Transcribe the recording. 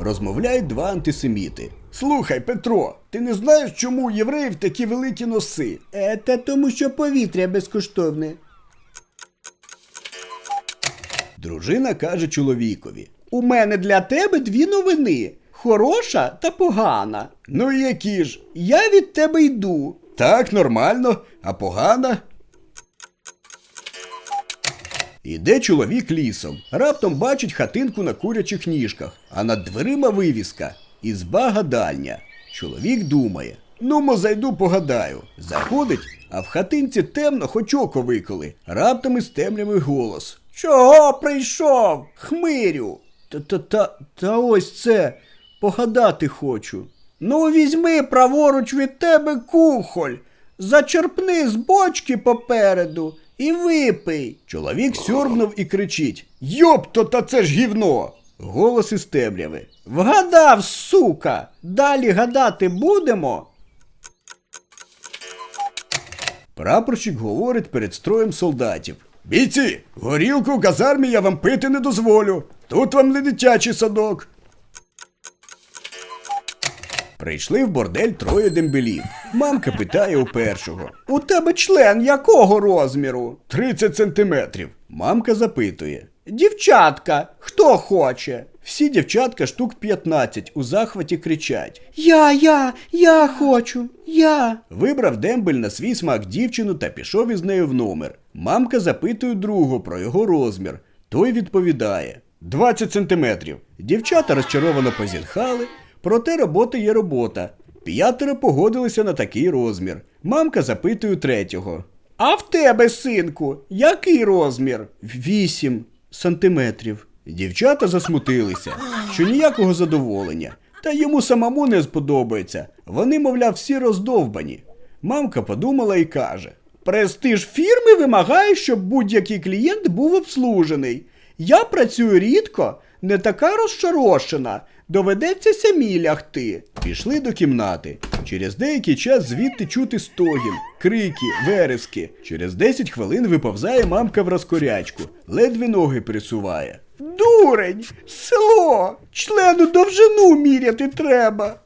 Розмовляють два антисеміти. Слухай, Петро, ти не знаєш, чому у євреїв такі великі носи? Е, та тому що повітря безкоштовне. Дружина каже чоловікові. У мене для тебе дві новини: хороша та погана. Ну і які ж? Я від тебе йду. Так, нормально, а погана? Іде чоловік лісом. Раптом бачить хатинку на курячих ніжках, а над дверима вивіска. Ізба гадальня. Чоловік думає. Ну, мо зайду погадаю. Заходить, а в хатинці темно, хоч око виколи. Раптом із темряви голос. Чого прийшов? Хмирю. Та та та та ось це. Погадати хочу. Ну, візьми праворуч від тебе кухоль, зачерпни з бочки попереду і випий. Чоловік сьорбнув і кричить: Йопто, та це ж гівно! Голос із темряви. Вгадав, сука. Далі гадати будемо. Прапорщик говорить перед строєм солдатів. Бійці, горілку в казармі я вам пити не дозволю. Тут вам не дитячий садок. Прийшли в бордель троє дембелів. Мамка питає у першого. У тебе член якого розміру? 30 сантиметрів. Мамка запитує. Дівчатка, хто хоче? Всі дівчатка штук 15 у захваті кричать. Я, я, я хочу, я. Вибрав дембель на свій смак дівчину та пішов із нею в номер. Мамка запитує другого про його розмір. Той відповідає: 20 сантиметрів. Дівчата розчаровано позітхали, проте робота є робота. П'ятеро погодилися на такий розмір. Мамка запитує третього. А в тебе, синку, який розмір? Вісім сантиметрів. Дівчата засмутилися, що ніякого задоволення. Та йому самому не сподобається. Вони, мовляв, всі роздовбані. Мамка подумала і каже: Престиж фірми вимагає, щоб будь-який клієнт був обслужений. Я працюю рідко, не така розчарошена. Доведеться самі лягти. Пішли до кімнати. Через деякий час звідти чути стогін, крики, верески. Через 10 хвилин виповзає мамка в розкорячку, ледве ноги присуває. Дурень, село, члену довжину міряти треба.